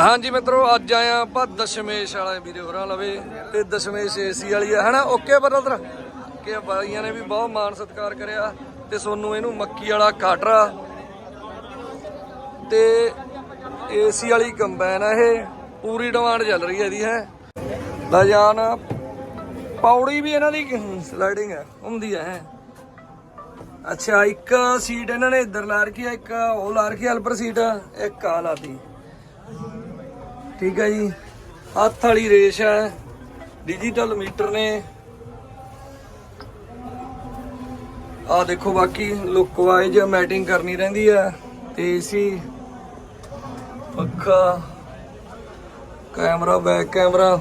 ਹਾਂਜੀ ਮਿੱਤਰੋ, ਅੱਜ ਆਇਆ ਆਪਾਂ ਦਸ਼ਮੇਸ਼ ਵਾਲੇ ਵੀਰੇ ਹੋਰਾਂ ਲਵੇ ਤੇ ਦਸ਼ਮੇਸ਼ ਏਸੀ ਵਾਲੀ ਆ, ਹਨਾ? ਓਕੇ ਬਰਦਰ ਕਿ ਬਾਈਆਂ ਨੇ ਵੀ ਬਹੁਤ ਮਾਣ ਸਤਿਕਾਰ ਕਰਿਆ ਤੇ ਸੋਨੂੰ ਇਹਨੂੰ ਮੱਕੀ ਵਾਲਾ ਕਾਟਰਾ ਤੇ ਏਸੀ ਵਾਲੀ ਕੰਬਾਈਨ ਆ ਇਹ। ਪੂਰੀ ਡਿਮਾਂਡ ਚੱਲ ਰਹੀ ਹੈ ਇਹਦੀ, ਹੈ? ਲੈ ਜਾਨ, ਪੌੜੀ ਵੀ ਇਹਨਾਂ ਦੀ ਸਲਾਈਡਿੰਗ ਹੈ ਹੁੰਦੀ ਹੈ? ਅੱਛਾ, ਇੱਕ ਸੀਟ ਇਹਨਾਂ ਨੇ ਇੱਧਰ ਲਾ ਰੱਖੀ ਆ, ਇੱਕ ਉਹ ਲਾ ਰੱਖੀ ਹੈਲਪਰ ਸੀਟ ਇੱਕ ਆ ਲਾਤੀ। ਠੀਕ ਹੈ ਜੀ। ਹੱਥ ਵਾਲੀ ਰੇਸ ਹੈ। ਡਿਜੀਟਲ ਮੀਟਰ ਨੇ। ਆ ਦੇਖੋ ਬਾਕੀ ਲੁੱਕ ਵਾਈਜ਼ ਮੈਟਿੰਗ ਕਰਨੀ ਰਹਿੰਦੀ ਹੈ। ਤੇ ਏਸੀ ਪੱਖਾ ਕੈਮਰਾ ਬੈਕ ਕੈਮਰਾ।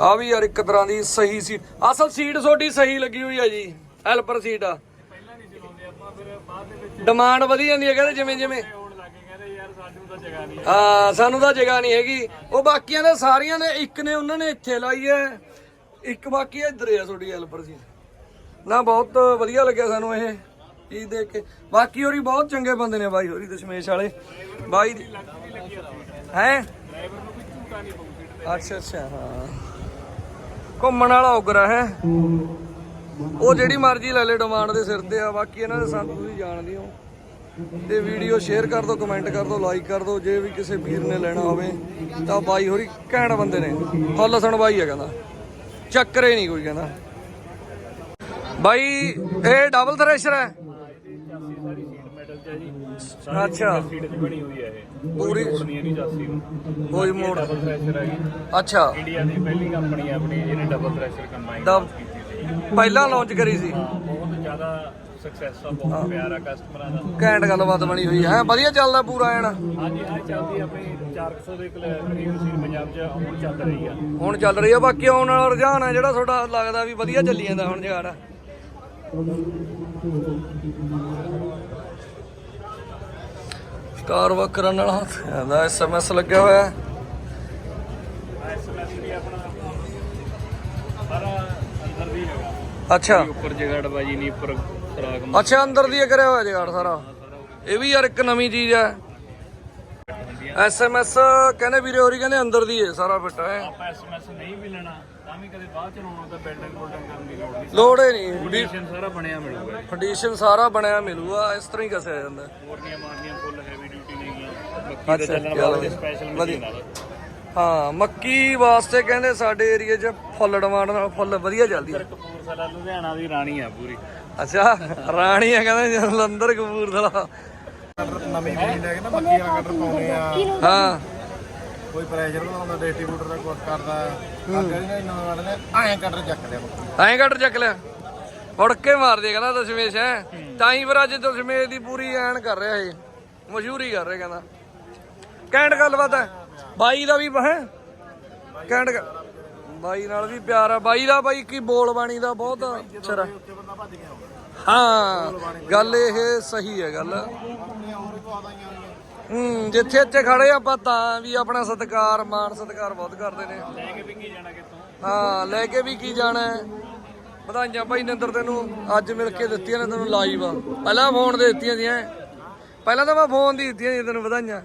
ਆ ਵੀ ਯਾਰ ਇੱਕ ਤਰ੍ਹਾਂ ਦੀ ਸਹੀ ਸੀਟ ਅਸਲ ਸੀਟ ਤੁਹਾਡੀ ਸਹੀ ਲੱਗੀ ਹੋਈ ਹੈ ਜੀ। ਹੈਲਪਰ ਸੀਟ ਆ। ਡਿਮਾਂਡ ਵਧੀ ਜਾਂਦੀ ਹੈ ਕਹਿੰਦੇ ਜਿਵੇਂ ਜਿਵੇਂ ਹਾਂ। ਸਾਨੂੰ ਤਾਂ ਜਗ੍ਹਾ ਨਹੀਂ ਹੈਗੀ। ਉਹ ਬਾਕੀਆਂ ਦੇ ਸਾਰੀਆਂ ਨੇ, ਇੱਕ ਨੇ ਉਹਨਾਂ ਨੇ ਇੱਥੇ ਲਾਈ ਹੈ। ਇੱਕ ਬਾਕੀ ਇੱਧਰ ਆ ਤੁਹਾਡੀ ਹੈਲਪਰ ਸੀ ਨਾ, ਬਹੁਤ ਵਧੀਆ ਲੱਗਿਆ ਸਾਨੂੰ ਇਹ ਚੀਜ਼ ਦੇਖ ਕੇ। ਬਾਕੀ ਹੋਰੀ ਬਹੁਤ ਚੰਗੇ ਬੰਦੇ ਨੇ ਬਾਈ ਹੋਰੀ, ਦਸ਼ਮੇਸ਼ ਵਾਲੇ। ਬਾਈ ਹੈ? ਅੱਛਾ ਅੱਛਾ, ਹਾਂ। ਘੁੰਮਣ ਵਾਲਾ ਉਗਰਾ ਹੈ। ਉਹ ਜਿਹੜੀ ਮਰਜ਼ੀ ਲੈ ਲੈ ਡਿਮਾਂਡ ਦੇ ਸਿਰ ਤੇ ਆ। ਬਾਕੀ ਇਹਨਾਂ ਦੇ ਸੰਤ ਤੁਸੀਂ ਜਾਣਦੇ ਹੋ। ਤੇ ਵੀਡੀਓ ਸ਼ੇਅਰ ਕਰ ਦਿਓ ਕਮੈਂਟ ਕਰ ਦਿਓ ਲਾਈਕ ਕਰ ਦਿਓ ਜੇ ਵੀ ਕਿਸੇ ਵੀਰ ਨੇ ਲੈਣਾ ਹੋਵੇ ਤਾਂ ਬਾਈ ਹੋਰੀ ਘੈਂਟ ਬੰਦੇ ਨੇ। ਫੁੱਲ ਸਣ ਬਾਈ ਹੈ ਕਹਿੰਦਾ। ਚੱਕਰੇ ਨਹੀਂ ਕੋਈ ਕਹਿੰਦਾ। ਬਾਈ ਇਹ ਡਬਲ ਥ੍ਰੈਸ਼ਰ ਹੈ। ਅੱਛਾ। ਸੀਟ ਦੀ ਬਣੀ ਹੋਈ ਹੈ ਇਹ ਪੂਰੀ ਨਹੀਂ ਨੂੰ ਕੋਈ ਮੋੜ ਡਬਲ ਥ੍ਰੈਸ਼ਰ ਹੈਗੀ ਅੱਛਾ। ਇੰਡੀਆ ਦੀ ਪਹਿਲੀ ਕੰਪਨੀ ਹੈ ਆਪਣੀ ਜਿਹਨੇ ਡਬਲ ਥ੍ਰੈਸ਼ਰ ਕੰਬਾਈਨ ਕੀਤੀ ਸੀ ਪਹਿਲਾਂ ਲਾਂਚ ਕਰੀ ਸੀ। ਬਹੁਤ ਜ਼ਿਆਦਾ ਸਕਸੈਸ ਆ ਬਹੁਤ ਪਿਆਰਾ ਕਸਟਮਰਾਂ ਦਾ। ਘੈਂਟ ਗੱਲਬਾਤ ਬਣੀ ਹੋਈ ਹੈ। ਵਧੀਆ ਚੱਲਦਾ ਪੂਰਾ ਐਨ। ਹਾਂਜੀ ਹਾਂ ਚੱਲਦੀ ਆ ਆਪਣੀ 400 ਦੇ ਕਰੀਬ ਸੀ ਪੰਜਾਬ 'ਚ ਹੁਣ ਚੱਲ ਰਹੀ ਆ। ਹੁਣ ਚੱਲ ਰਹੀ ਆ ਬਾਕੀ ਆਉਣ ਵਾਲਾ ਰੁਝਾਨ ਹੈ ਜਿਹੜਾ ਤੁਹਾਡਾ ਲੱਗਦਾ ਵੀ ਵਧੀਆ ਚੱਲੀ ਜਾਂਦਾ ਹੁਣ ਜਗਾੜ। ਕਾਰ ਵਰਕ ਕਰਨ ਵਾਲਾ ਇਹਦਾ ਐਸਐਮਐਸ ਲੱਗਿਆ ਹੋਇਆ ਹੈ। ਐਸਐਮਐਸ ਵੀ ਆਪਣਾ ਸਾਰਾ ਅੰਦਰ ਦੀ ਹੈਗਾ। ਅੱਛਾ। ਉੱਪਰ ਜਗੜ ਬਾਜੀ ਨਹੀਂ ਉੱਪਰ ਖਰਾਕ ਅੱਛਾ ਅੰਦਰ ਦੀ ਇਹ ਕਰਿਆ ਹੋਇਆ ਜਗਾੜ ਸਾਰਾ। ਇਹ ਵੀ ਯਾਰ ਇੱਕ ਨਵੀਂ ਚੀਜ਼ ਹੈ। ਐਸਐਮਐਸ ਕਹਿੰਦੇ ਵੀਰੇ ਹੋਰੀ ਕਹਿੰਦੇ ਅੰਦਰ ਦੀ ਹੈ ਸਾਰਾ ਫਿੱਟ ਹੈ। ਆਪਾਂ ਐਸਐਮਐਸ ਨਹੀਂ ਵੀ ਲੈਣਾ ਤਾਂ ਵੀ ਕਦੇ ਬਾਅਦ ਚ ਲਾਉਣਾ ਤਾਂ ਬੈਲਡਿੰਗ ਬੋਲਡਿੰਗ ਕਰਨ ਦੀ ਲੋੜ ਨਹੀਂ। ਲੋੜ ਹੀ ਨਹੀਂ। ਕੰਡੀਸ਼ਨ ਸਾਰਾ ਬਣਿਆ ਮਿਲੂਗਾ। ਜੀ ਕੰਡੀਸ਼ਨ ਸਾਰਾ ਬਣਿਆ ਮਿਲੂਗਾ ਇਸ ਤਰ੍ਹਾਂ ਹੀ ਕਸਿਆ ਜਾਂਦਾ। ਮੋਰਨੀਆਂ ਮਾਰਨੀਆਂ ਫੁੱਲ ਹੈਵੀ ਡਿਊਟੀ ਨੇਗੀਆਂ। ਬੱਕੀ ਦੇ ਚੱਲਣ ਚਲੋ। ਵਾਸਤੇ ਸਪੈਸ਼ਲ। ਮਸ਼ੀਨ ਆ ਹਾਂ ਮੱਕੀ ਵਾਸਤੇ ਕਹਿੰਦੇ ਸਾਡੇ ਏਰੀਆ 'ਚ ਫੁੱਲ ਡਿਮਾਂਡ ਨਾਲ ਫੁੱਲ ਵਧੀਆ ਚੱਲਦੀ ਹੈ ਕਪੂਰਥਲਾ ਲੁਧਿਆਣਾ ਦੀ ਰਾਣੀ ਆ ਪੂਰੀ। ਅੱਛਾ ਰਾਣੀ ਆ ਕਹਿੰਦੇ ਜਲੰਧਰ ਕਪੂਰਥਲਾ। ਨਵੀਂ ਮਸ਼ੀਨ ਲੈ ਕੇ ਨਾ ਮੱਕੀ ਵਾਲਾ ਕਟਰ ਪਾਉਣੇ ਆ। ਹਾਂ। ਕੋਈ ਪ੍ਰੈਸ਼ਰ ਬਣਾਉਂਦਾ ਡਿਸਟ੍ਰੀਬਿਊਟਰ ਦਾ ਕੁਝ ਕਰਦਾ। ਅੱਗੇ ਨੇ ਐਂ ਕਟਰ ਚੱਕ ਲਿਆ। ਐਂ ਕੱਟ ਚੱਕ ਲਿਆ। ਫੜ ਕੇ ਮਾਰ ਦੇ ਕਹਿੰਦਾ ਦਸ਼ਮੇਸ਼ ਹੈ। ਤਾਂ ਹੀ ਫਿਰ ਅੱਜ ਦਸ਼ਮੇਸ਼ ਦੀ ਪੂਰੀ ਐਨ ਕਰ ਰਿਹਾ ਇਹ। ਮਸ਼ਹੂਰੀ ਕਰ ਰਿਹਾ ਕਹਿੰਦਾ। ਕੈਂਟ ਗੱਲਬਾਤ ਹੈ। ਬਾਈ ਦਾ ਵੀ ਹੈ ਗ- ਬਾਈ ਨਾਲ ਵੀ ਪਿਆਰ ਆ। ਬਾਈ ਦਾ ਬਾਈ ਕੀ ਬੋਲ ਬਾਣੀ ਦਾ ਬਹੁਤ ਚਰਾ ਹਾਂ ਗੱਲ ਇਹ ਸਹੀ ਹੈ ਗੱਲ। ਹੂੰ ਜਿੱਥੇ ਇੱਥੇ ਖੜੇ ਆਪਾਂ ਤਾਂ ਵੀ ਆਪਣਾ ਸਤਿਕਾਰ ਮਾਣ ਸਤਿਕਾਰ ਬਹੁਤ ਕਰਦੇ ਨੇ। ਲੈ ਕੇ ਵੀ ਕੀ ਜਾਣਾ ਕਿੱਥੋਂ? ਹਾਂ ਲੈ ਕੇ ਵੀ ਕੀ ਜਾਣਾ ਵਧਾਈਆਂ ਭਾਈ ਨਿੰਦਰ ਤੈਨੂੰ। ਅੱਜ ਮਿਲ ਕੇ ਦਿੱਤੀਆਂ ਨੇ ਤੈਨੂੰ ਲਾਈਵ ਪਹਿਲਾਂ ਫੋਨ ਦੇ ਦਿੱਤੀਆਂ ਸੀ ਪਹਿਲਾਂ ਤਾਂ ਮੈਂ ਫੋਨ ਦੀ ਦਿੱਤੀਆਂ ਸੀ ਤੈਨੂੰ ਵਧਾਈਆਂ।